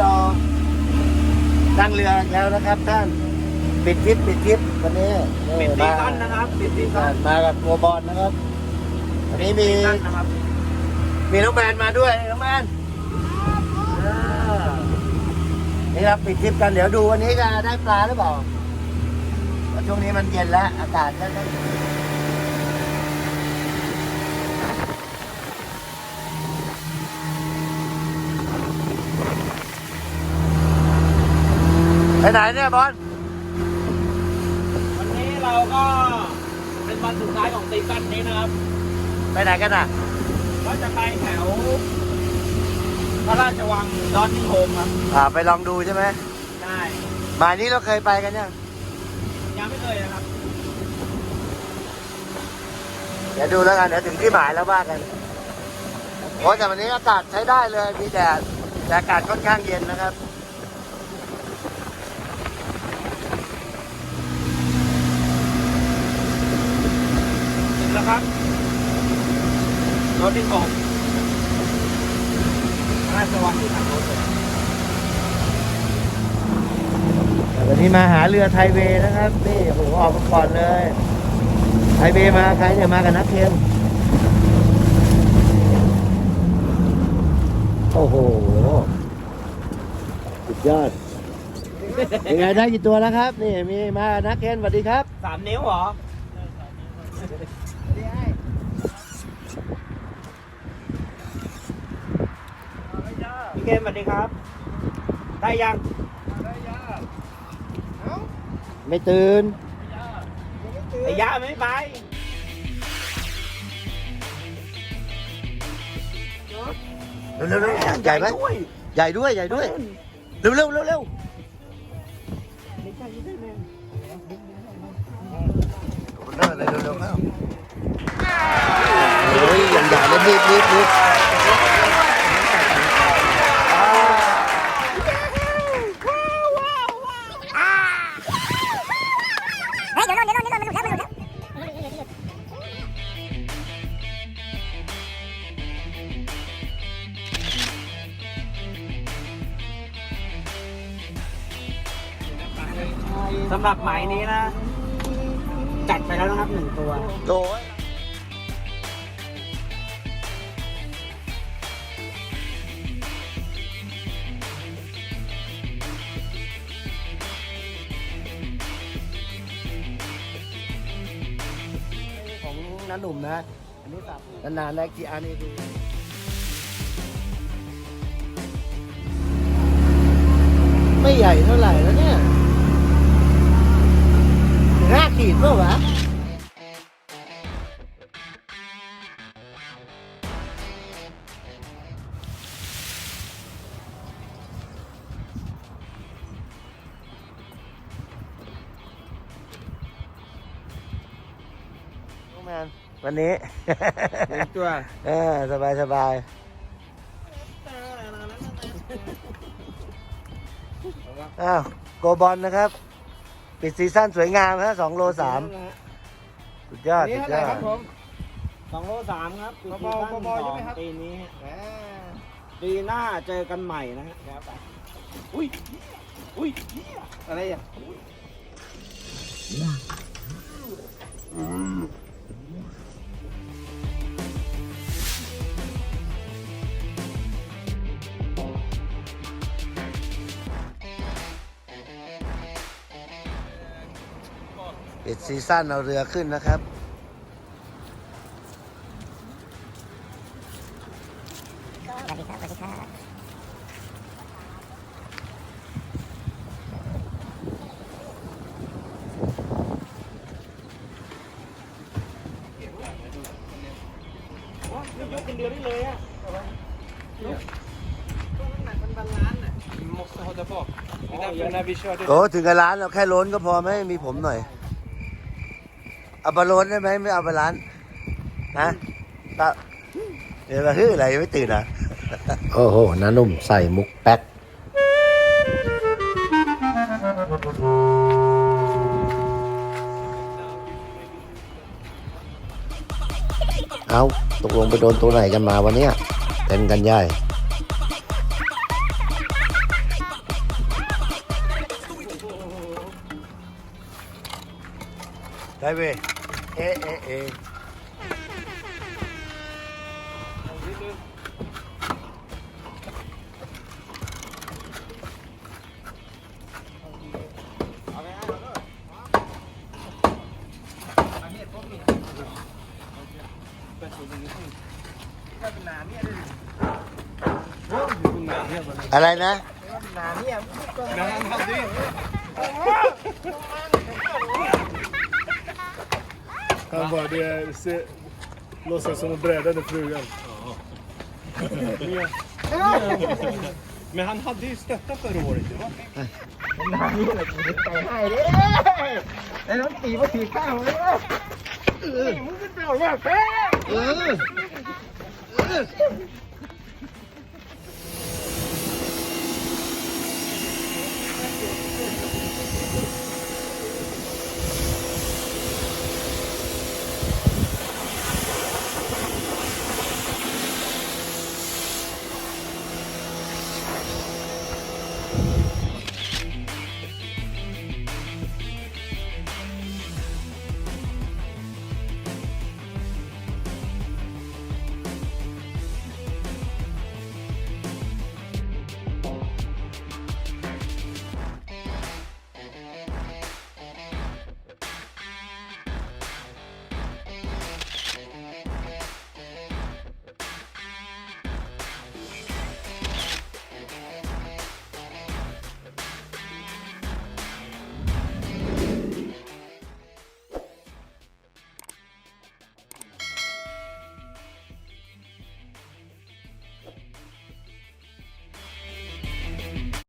เรานั่งเรือแล้วนะครับ ท่านปิดทริปปิดทริปวันนี้ปิดซีมาซั่นนะครับปิดซีซั่นมากับตัวบอลนะครับวันนี้มีซีซั่นนะครับมีน้องแมนมาด้วยน้องแมนอ่านี่ครับปิดทริปกันเดี๋ยวดูวันนี้จะได้ปลาหรือเปล่าเพราะช่วงนี้มันเย็นแล้วอากาศก็ ไปไหนเนี่ยบอลวันนี้เราก็เป็นวันสุดท้ายของซีซั่นนี้นะครับ ไปไหนกันอะก็จะไปแถวพระราชวังดอนนิโฮมครับอ่าไปลองดูใช่ไหมได้หมายนี้เราเคยไปกันยังยังไม่เคยนะครับ เดี๋ยวดูแล้วกันเดี๋ยวถึงที่หมายแล้วว่ากันโอ้แต่วันนี้อากาศใช้ได้เลยมีแดดแต่อากาศค่อนข้างเย็นนะครับ ถึงแล้ว ครับดอนนิโฮมพระราชวังที่ทางโน้นเลยวันนี้มาหาเรือไทยเวย์นะครับ นี่โอ้โหออกมาก่อนเลย ไทยเวย์มาใครเนี่ยมากับนักเทนโอ้โห สุดยอดยังไงได้กี่ตัวแล้วครับ นี่มีมานักเทนสวัสดีครับ สามนิ้วเหรอ เกมสวัสดีครับ ได้ยังไม่ตื่นไอ้ยาไม่ไปเร็วเร็วเร็วใหญ่ไหมด้วยใหญ่ด้วย ใหญ่ด้วย เร็วเร็วเร็วเร็วเร็วเร็วเร็วเร็วเข้าโอ้ยอย่างใหญ่เลยรีบรีบรีบ สำหรับหมายนี้นะ จัดไปแล้วนะครับหนึ่งตัวโอ้ยของน้าหนุ่มนะอันนี้สับนานๆได้กี่อันนี้ดูไม่ใหญ่เท่าไหร่แล้วเนี่ย ห้าขีดเปล่าวะน้องแมนวันนี้ ตัวเออสบายสบายอ้าวโกบอลนะครับ ปิดซีซั่นสวยงามฮะสองโลสามสุดยอดนี่สุดเท่ายไหร่อครัดบผม สองโลสามครับปีที่บ้านสองปีนี้ปีหน้าเจอกันใหม่นะฮะแล้วไปอุ้ย อุ้ยเหี้ย อะไรอะ ปิดซีซั่นเอาเรือขึ้นนะครับ สวัสดีครับสวัสดีครับอ๋อนี่ยกคนเดียวได้เลยอะโอ้ถึงกับร้านเราแค่โล้นก็พอไหมมีผมหน่อย เอาบาลอนได้ไหมไม่เอาบาลานนะตะเดี๋ยวมาฮืออะไรไม่ตื่นอะโอ้โหน้านุ่มใส่มุกแป๊กเอาตกลงไปโดนตัวไหนกันมาวันนี้เต็มกันใหญ่ได้เว้ ê ê ê อะไรนะ หนาเนี่ย น้ำทำดิ Han bara, det är, se, låtsas som att brädan är frugan. Men han hade ju stöttat förra året ju va?